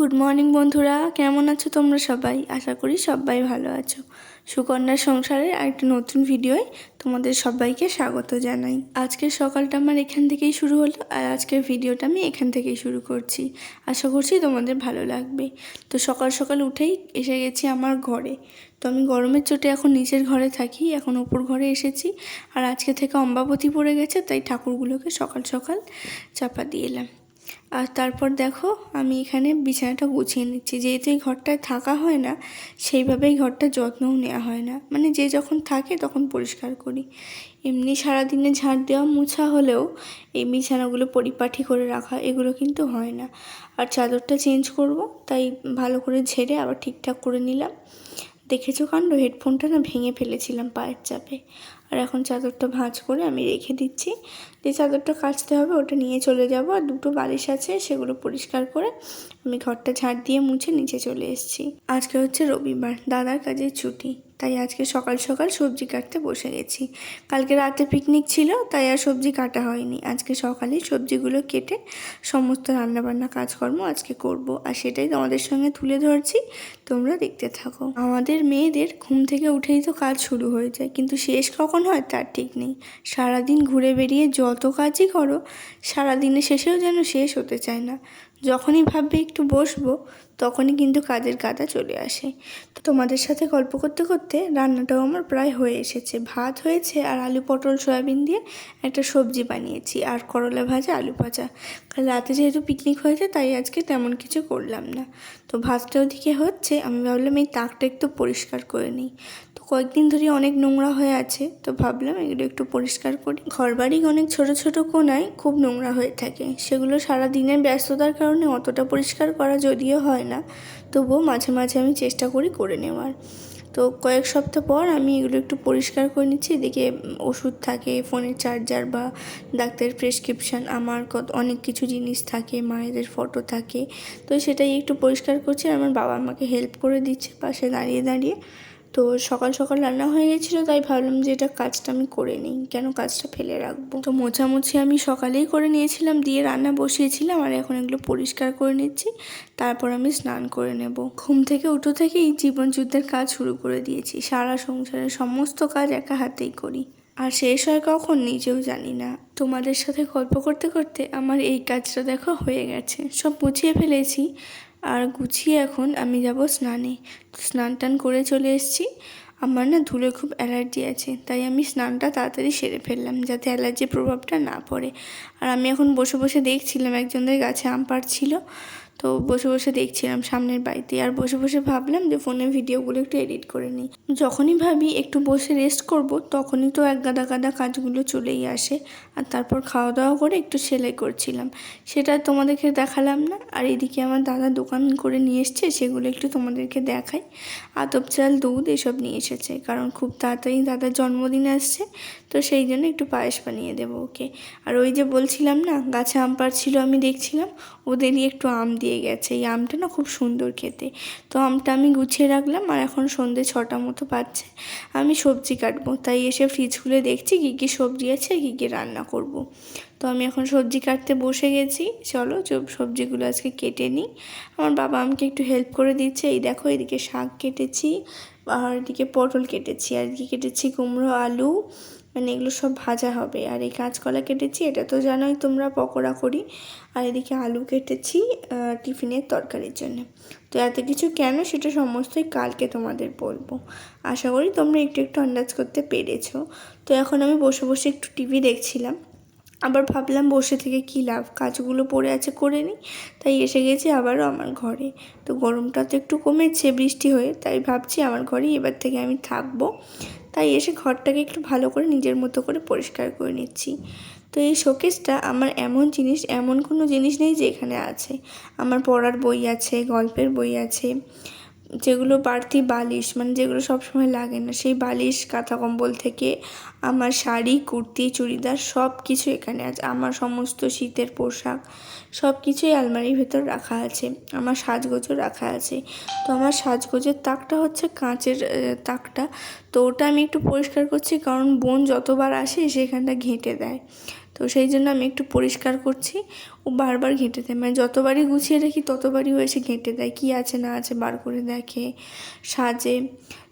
Good morning বন্ধুরা। কেমন আছো তোমরা সবাই? আশা করি সবাই ভালো আছো। সুকন্যার সংসারের আরেকটি নতুন ভিডিওয় তোমাদের সবাইকে স্বাগত জানাই। আজকের সকালটা আমার এখান থেকেই শুরু হলো আর আজকের ভিডিওটা আমি এখান থেকেই শুরু করছি। আশা করছি তোমাদের ভালো লাগবে। তো সকাল সকাল উঠেই এসে গেছি আমার ঘরে। তো আমি গরমের চোটে এখন নিচের ঘরে থাকি, এখন ওপর ঘরে এসেছি। আর আজকে থেকে অম্বাবতী পড়ে গেছে, তাই ঠাকুরগুলোকে সকাল সকাল চাপা দিয়ে এলাম। আর তারপর দেখো, আমি এখানে বিছানাটা গুছিয়ে নিচ্ছি। যেহেতু এই ঘরটায় থাকা হয় না, সেইভাবেই ঘরটা যত্নও নেওয়া হয় না। মানে যে যখন থাকে তখন পরিষ্কার করি। এমনি সারাদিনে ঝাড় দেওয়া মুছা হলেও এই বিছানাগুলো পরিপাটি করে রাখা, এগুলো কিন্তু হয় না। আর চাদরটা চেঞ্জ করব, তাই ভালো করে ঝেড়ে আবার ঠিকঠাক করে নিলাম। দেখেছ কাণ্ড? হেডফোনটা না ভেঙে ফেলেছিলাম পায়ের চাপে। আর এখন চাদরটা ভাঁজ করে আমি রেখে দিচ্ছি। যে চাদরটা কাচতে হবে ওটা নিয়ে চলে যাব আর দুটো বালিশ আছে সেগুলো পরিষ্কার করে আমি ঘরটা ঝাড় দিয়ে মুছে নিচে চলে এসেছি। আজকে হচ্ছে রবিবার, দাদার কাজের ছুটি। তাই আজকে সকাল সকাল সবজি কাটতে বসে গেছি। কালকে রাতে পিকনিক ছিল, তাই আর সবজি কাটা হয়নি। আজকে সকালে সবজিগুলো কেটে সমস্ত রান্নাবান্না কাজকর্ম আজকে করব। আর সেটাই তোমাদের সঙ্গে তুলে ধরছি, তোমরা দেখতে থাকো। আমাদের মেয়েদের ঘুম থেকে উঠেই তো কাজ শুরু হয়ে যায়, কিন্তু শেষ কখন হয় তার ঠিক নেই। সারাদিন ঘুরে বেরিয়ে যত কাজই করো, সারাদিনের শেষেও যেন শেষ হতে চায় না। যখনই ভাববে একটু বসবো তখনই কিন্তু কাজের কাদা চলে আসে। তো তোমাদের সাথে গল্প করতে করতে রান্নাটাও আমার প্রায় হয়ে এসেছে। ভাত হয়েছে আর আলু, পটল, সয়াবিন দিয়ে একটা সবজি বানিয়েছি আর করলা ভাজা, আলু ভাজা। কাল রাতে যেহেতু পিকনিক হয়েছে, তাই আজকে তেমন কিছু করলাম না। তো ভাতটা ওদিকে হচ্ছে, আমি ভাবলাম এই তাকটা একটু পরিষ্কার করে নিই। কয়েকদিন ধরে অনেক নোংরা হয়ে আছে, তো ভাবলাম এগুলো একটু পরিষ্কার করি। ঘরবাড়ি অনেক ছোট ছোট কোনায় খুব নোংরা হয়ে থাকে। সেগুলো সারা দিনের ব্যস্ততার কারণে অতটা পরিষ্কার করা যদিও হয় না, তবুও মাঝে মাঝে আমি চেষ্টা করি করে নেওয়ার। তো কয়েক সপ্তাহ পর আমি এগুলো একটু পরিষ্কার করে নিচ্ছি, এদিকে ওষুধ থাকে, ফোনের চার্জার বা ডাক্তারের প্রেসক্রিপশান, আমার কত অনেক কিছু জিনিস থাকে, মায়েদের ফটো থাকে। তো সেটাই একটু পরিষ্কার করছি আমার বাবা আমাকে হেল্প করে দিচ্ছে পাশে দাঁড়িয়ে দাঁড়িয়ে। তো সকাল সকাল রান্না হয়ে গেছিল, তাই ভাবলাম যে এটা কাজটা আমি করে নিই, কেন কাজটা ফেলে রাখব? তো মোছামুছি আমি সকালেই করে নিয়েছিলাম, দিয়ে রান্না বসিয়েছিলাম আর এখন এগুলো পরিষ্কার করে নিচ্ছি, তারপর আমি স্নান করে নেব। ঘুম থেকে উঠো থেকেই জীবন যুদ্ধের কাজ শুরু করে দিয়েছি, সারা সংসারের সমস্ত কাজ একা হাতেই করি। আর শেষ হয় কখন নিজেও জানি না। তোমাদের সাথে গল্প করতে করতে আমার এই কাজটা দেখো হয়ে গেছে। সব গুছিয়ে ফেলেছি আর গুছিয়ে এখন আমি যাব স্নানে। স্নান টান করে চলে এসেছি। আমার না ধুলে খুব অ্যালার্জি আছে, তাই আমি স্নানটা তাড়াতাড়ি সেরে ফেললাম যাতে অ্যালার্জির প্রভাবটা না পড়ে। আর আমি এখন বসে বসে দেখছিলাম একজনের গাছে আম পাড়ছিল। তো বসে বসে দেখছিলাম সামনের বাড়িতে আর বসে বসে ভাবলাম যে ফোনে ভিডিওগুলো একটু এডিট করে নিই। যখনই ভাবি একটু বসে রেস্ট করব, তখনই তো এক গাদা গাদা কাজগুলো চলেই আসে। আর তারপর খাওয়া দাওয়া করে একটু সেলাই করছিলাম। সেটা তোমাদেরকে দেখালাম না। আর এদিকে আমার দাদা দোকান করে নিয়ে এসছে, সেগুলো একটু তোমাদেরকে দেখাই। আতপ চাল, দুধ এসব নিয়ে এসেছে। কারণ খুব তাড়াতাড়ি দাদার জন্মদিন আসছে, তো সেই জন্য একটু পায়েস বানিয়ে দেবো ওকে। আর ওই যে বলছিলাম না, গাছে আম পাড়ছিল আমি দেখছিলাম, ওদেরই একটু আম দিয়ে গেছে। এই আমটা না খুব সুন্দর খেতে। তো আমটা আমি গুছিয়ে রাখলাম আর এখন সন্ধে ছটা মতো পাচ্ছে আমি সবজি কাটবো। তাই এসে ফ্রিজ খুলে দেখছি কী কী সবজি আছে, কী কী রান্না করব। তো আমি এখন সবজি কাটতে বসে গেছি। চলো সবজিগুলো আজকে কেটে নিই। আমার বাবা আমাকে একটু হেল্প করে দিচ্ছে। এই দেখো এদিকে শাক কেটেছি, আর এদিকে পটল কেটেছি, আর এদিকে কেটেছি কুমড়ো, আলু মানে এগুলো সব ভাজা হবে। আর এই কাঁচকলা কেটেছি, এটা তো জানোই তোমরা, পকোড়া করি। আর এদিকে আলু কেটেছি টিফিনের তরকারির জন্য। তো এত কিছু কেন সেটা সমস্তই কালকে তোমাদের বলব। আশা করি তোমরা একটু একটু আন্দাজ করতে পেরেছ। তো এখন আমি বসে বসে একটু টিভি দেখছিলাম। আবার ভাবলাম বসে থেকে কী লাভ? কাজগুলো পড়ে আছে, করে নিই। তাই এসে গেছি আবারও আমার ঘরে। তো গরমটা তো একটু কমেছে বৃষ্টি হয়ে, তাই ভাবছি আমার ঘরেই এবার থেকে আমি থাকব। তাই এসে ঘরটাকে একটু ভালো করে নিজের মতো করে পরিষ্কার করে নিচ্ছি। তো এই শোকেসটা আমার এমন জিনিস, এমন কোনো জিনিস নেই যে এখানে আছে। আমার পড়ার বই আছে, গল্পের বই আছে যেগুলো বাড়তি বালিশ মানে যেগুলো সবসময় লাগে না, সেই বালিশ কাঁথা কম্বল থেকে আমার শাড়ি, কুর্তি, চুড়িদার সব কিছু এখানে আছে। আমার সমস্ত শীতের পোশাক সব কিছুই আলমারির ভেতর রাখা আছে, আমার সাজগোজও রাখা আছে। তো আমার সাজগোজের তাকটা হচ্ছে কাঁচের তাকটা। তো ওটা আমি একটু পরিষ্কার করছি, কারণ বোন যতবার আসে সেখানটা ঘেঁটে দেয়। তো সেই জন্য আমি একটু পরিষ্কার করছি। ও বারবার ঘেঁটে দেয়। মানে যতবারই গুছিয়ে রাখি, ততবারই ও এসে ঘেঁটে দেয়। কী আছে, না আছে বার করে দেখে, সাজে।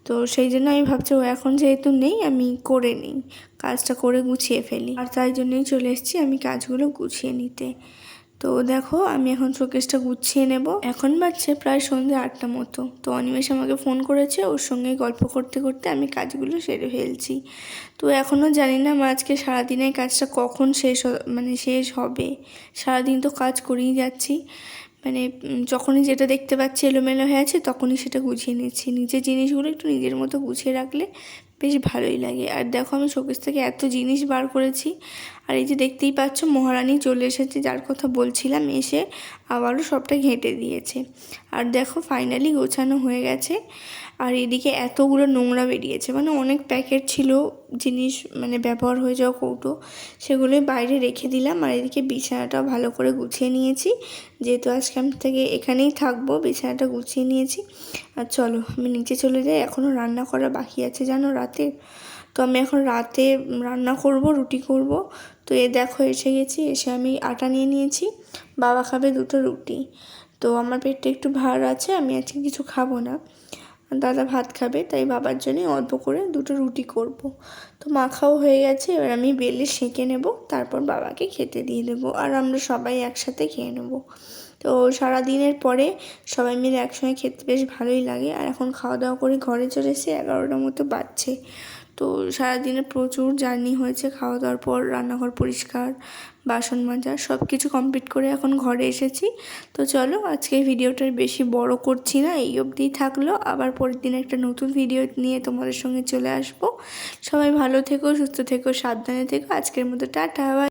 তো সেই জন্য আমি ভাবছি, ও এখন যেহেতু নেই, আমি করে নিই। কাজটা করে গুছিয়ে ফেলি। আর তাই জন্যই চলে এসেছি আমি কাজগুলো গুছিয়ে নিতে। তো দেখো, আমি এখন শোকেসটা গুছিয়ে নেব। এখন বাজছে প্রায় সন্ধ্যে আটটা মতো। তো অনিমেষ আমাকে ফোন করেছে, ওর সঙ্গে গল্প করতে করতে আমি কাজগুলো সেরে ফেলছি। তো এখনও জানি না আজকে সারাদিনের কাজটা কখন শেষ মানে শেষ হবে। সারাদিন তো কাজ করেই যাচ্ছি। মানে যখনই যেটা দেখতে পাচ্ছি এলোমেলো হয়ে আছে, তখনই সেটা গুছিয়ে নিচ্ছি। নিজের জিনিসগুলো একটু নিজের মতো গুছিয়ে রাখলে বেশ ভালোই লাগে। আর দেখো আমি শোকেস থেকে এত জিনিস বার করেছি। আর এই যে দেখতেই পাচ্ছ মহারানী চলে এসেছে, যার কথা বলছিলাম, এসে আবারও সবটা ঘেঁটে দিয়েছে। আর দেখো ফাইনালি গোছানো হয়ে গেছে। আর এদিকে এতগুলো নোংরা বেরিয়েছে। মানে অনেক প্যাকেট ছিল জিনিস মানে ব্যবহার হয়ে যাওয়া কৌটো সেগুলোই বাইরে রেখে দিলাম। আর এদিকে বিছানাটাও ভালো করে গুছিয়ে নিয়েছি। যেহেতু আজকে আমি থেকে এখানেই থাকব, বিছানাটা গুছিয়ে নিয়েছি। আর চলো, আমি নিচে চলে যাই। এখনও রান্না করা বাকি আছে, জানো রাতে তো আমি এখন রাতে রান্না করব, রুটি করব। তো এ দেখো, এসে গেছি, এসে আমি আটা নিয়ে নিয়েছি। বাবা খাবে দুটো রুটি। তো আমার পেটটা একটু ভার আছে, আমি আজকে কিছু খাব না। দাদা ভাত খাবে, তাই বাবার জন্য অল্প করে দুটো রুটি করব। তো মাখাও হয়ে গেছে, এবার আমি বেলে সেঁকে নেব, তারপর বাবাকে খেতে দিয়ে দেবো, আর আমরা সবাই একসাথে খেয়ে নেব তো সারা দিনের পরে সবাই মিলে একসঙ্গে খেতে বেশ ভালোই লাগে, আর এখন খাওয়া দাওয়া করে ঘরে চলে এসে এগারোটার মতো বাজছে তো সারাদিনে প্রচুর জার্নি হয়েছে খাওয়া দাওয়ার পর রান্নাঘর পরিষ্কার, বাসন মাজা সব কিছু কমপ্লিট করে এখন ঘরে এসেছি। তো চলো, আজকে ভিডিওটা বেশি বড় করছি না, এই অবধি থাকল। আবার পরের দিন একটা নতুন ভিডিও নিয়ে তোমাদের সঙ্গে চলে আসব। সবাই ভালো থেকো, সুস্থ থেকো, সাবধানে থেকো। আজকের মতো টাটা